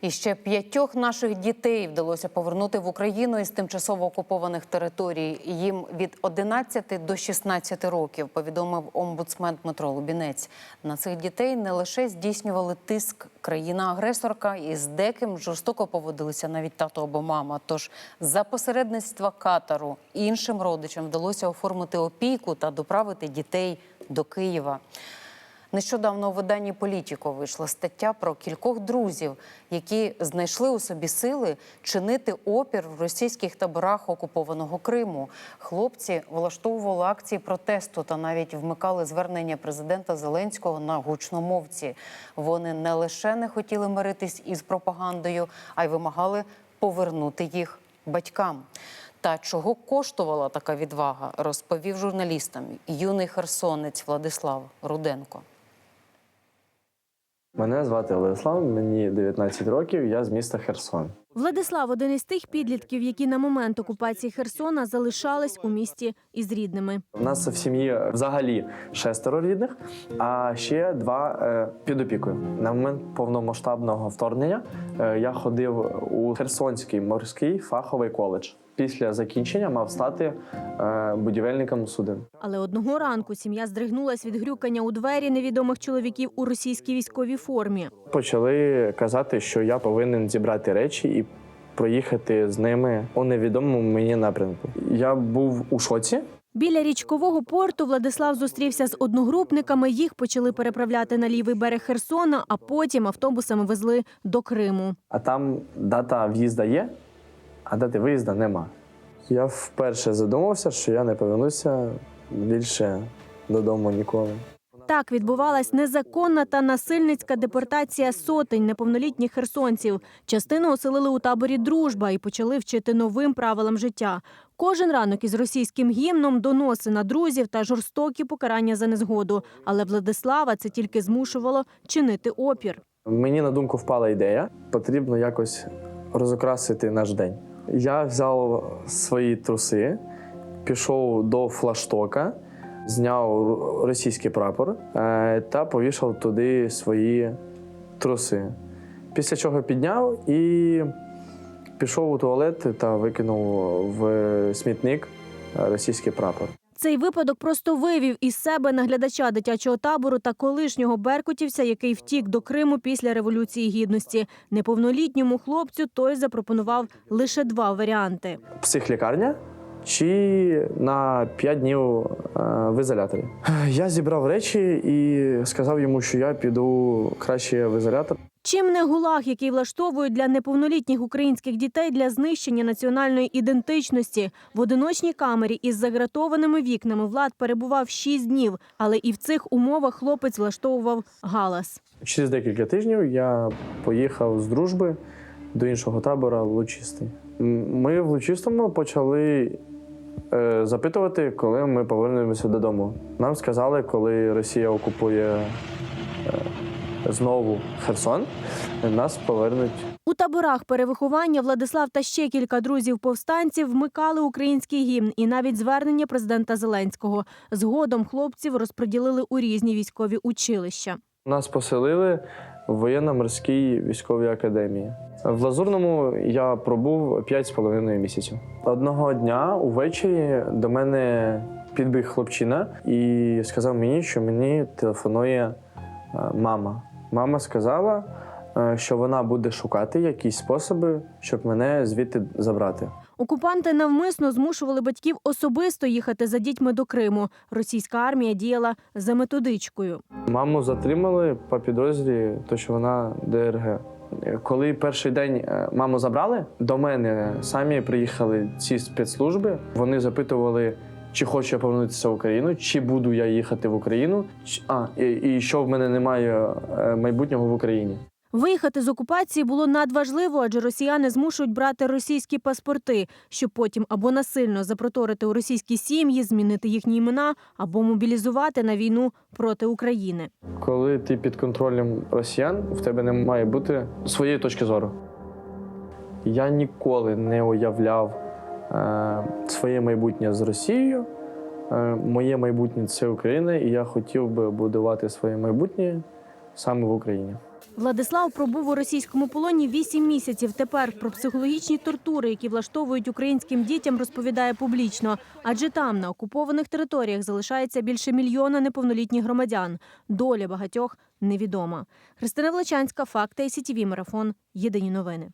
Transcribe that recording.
І ще п'ятьох наших дітей вдалося повернути в Україну із тимчасово окупованих територій. Їм від 11 до 16 років, повідомив омбудсмен Дмитро Лубінець. На цих дітей не лише здійснювали тиск країна-агресорка, і з деким жорстоко поводилися навіть тато або мама. Тож за посередництва Катару іншим родичам вдалося оформити опіку та доправити дітей до Києва. Нещодавно у виданні Політіко вийшла стаття про кількох друзів, які знайшли у собі сили чинити опір в російських таборах окупованого Криму. Хлопці влаштовували акції протесту та навіть вмикали звернення президента Зеленського на гучномовці. Вони не лише не хотіли миритись із пропагандою, а й вимагали повернути їх батькам. Та чого коштувала така відвага, розповів журналістам юний херсонець Владислав Руденко. Мене звати Владислав, мені 19 років, я з міста Херсон. Владислав один із тих підлітків, які на момент окупації Херсона залишались у місті із рідними. У нас в сім'ї взагалі шестеро рідних, а ще два е, під опікою. На момент повномасштабного вторгнення е, я ходив у Херсонський морський фаховий коледж. Після закінчення мав стати е, будівельником суден. Але одного ранку сім'я здригнулась від грюкання у двері невідомих чоловіків у російській військовій формі. Почали казати, що я повинен зібрати речі і проїхати з ними у невідомому мені напрямку. Я був у шоці. Біля річкового порту Владислав зустрівся з одногрупниками. Їх почали переправляти на лівий берег Херсона, а потім автобусами везли до Криму. А там дата в'їзда є, а дати виїзду нема. Я вперше задумався, що я не повернуся більше додому ніколи. Так відбувалась незаконна та насильницька депортація сотень неповнолітніх херсонців. Частину оселили у таборі Дружба і почали вчити новим правилам життя. Кожен ранок із російським гімном доноси на друзів та жорстокі покарання за незгоду. Але Владислава це тільки змушувало чинити опір. Мені на думку впала ідея, потрібно якось розукрасити наш день. Я взяв свої труси, пішов до флаштока, зняв російський прапор е, та повішав туди свої труси. Після чого підняв і пішов у туалет та викинув в смітник російський прапор. Цей випадок просто вивів із себе наглядача дитячого табору та колишнього беркутівця, який втік до Криму після революції гідності. Неповнолітньому хлопцю той запропонував лише два варіанти. психлікарня чи на 5 днів е, в ізоляторі. Я зібрав речі і сказав йому, що я піду краще в ізолятор. Чим не гулаг, який влаштовують для неповнолітніх українських дітей для знищення національної ідентичності в одиночній камері із загратованими вікнами влад перебував шість днів, але і в цих умовах хлопець влаштовував галас. Через декілька тижнів я поїхав з дружби до іншого табора Лучистий. Ми в Лучистому почали е, запитувати, коли ми повернемося додому. Нам сказали, коли Росія окупує знову Херсон, нас повернуть У таборах перевиховання Владислав та ще кілька друзів повстанців вмикали український гімн і навіть звернення президента Зеленського. Згодом хлопців розподілили у різні військові училища. Нас поселили в воєнно-морській військовій академії. В Лазурному я пробув 5,5 місяців. Одного дня увечері до мене підбіг хлопчина і сказав мені, що мені телефонує е, мама. Мама сказала, е, що вона буде шукати якісь способи, щоб мене звідти забрати. Окупанти навмисно змушували батьків особисто їхати за дітьми до Криму. Російська армія діяла за методичкою. Маму затримали по підозрі, то що вона ДРГ. Коли перший день е, маму забрали, до мене самі приїхали ці спецслужби. Вони запитували, чи хочу я повернутися в Україну, чи буду я їхати в Україну, чи- а і, і що в мене немає е, майбутнього в Україні. Виїхати з окупації було надважливо, адже росіяни змушують брати російські паспорти, щоб потім або насильно запроторити у російські сім'ї, змінити їхні імена, або мобілізувати на війну проти України. Коли ти під контролем росіян, в тебе не має бути своєї точки зору. Я ніколи не уявляв своє майбутнє з Росією. Е, моє майбутнє це Україна, і я хотів би будувати своє майбутнє саме в Україні. Владислав пробув у російському полоні вісім місяців. Тепер про психологічні тортури, які влаштовують українським дітям, розповідає публічно. Адже там, на окупованих територіях, залишається більше мільйона неповнолітніх громадян. Доля багатьох невідома. Христина Влечанська, Факти, СІТІВІ, Марафон. Єдині новини.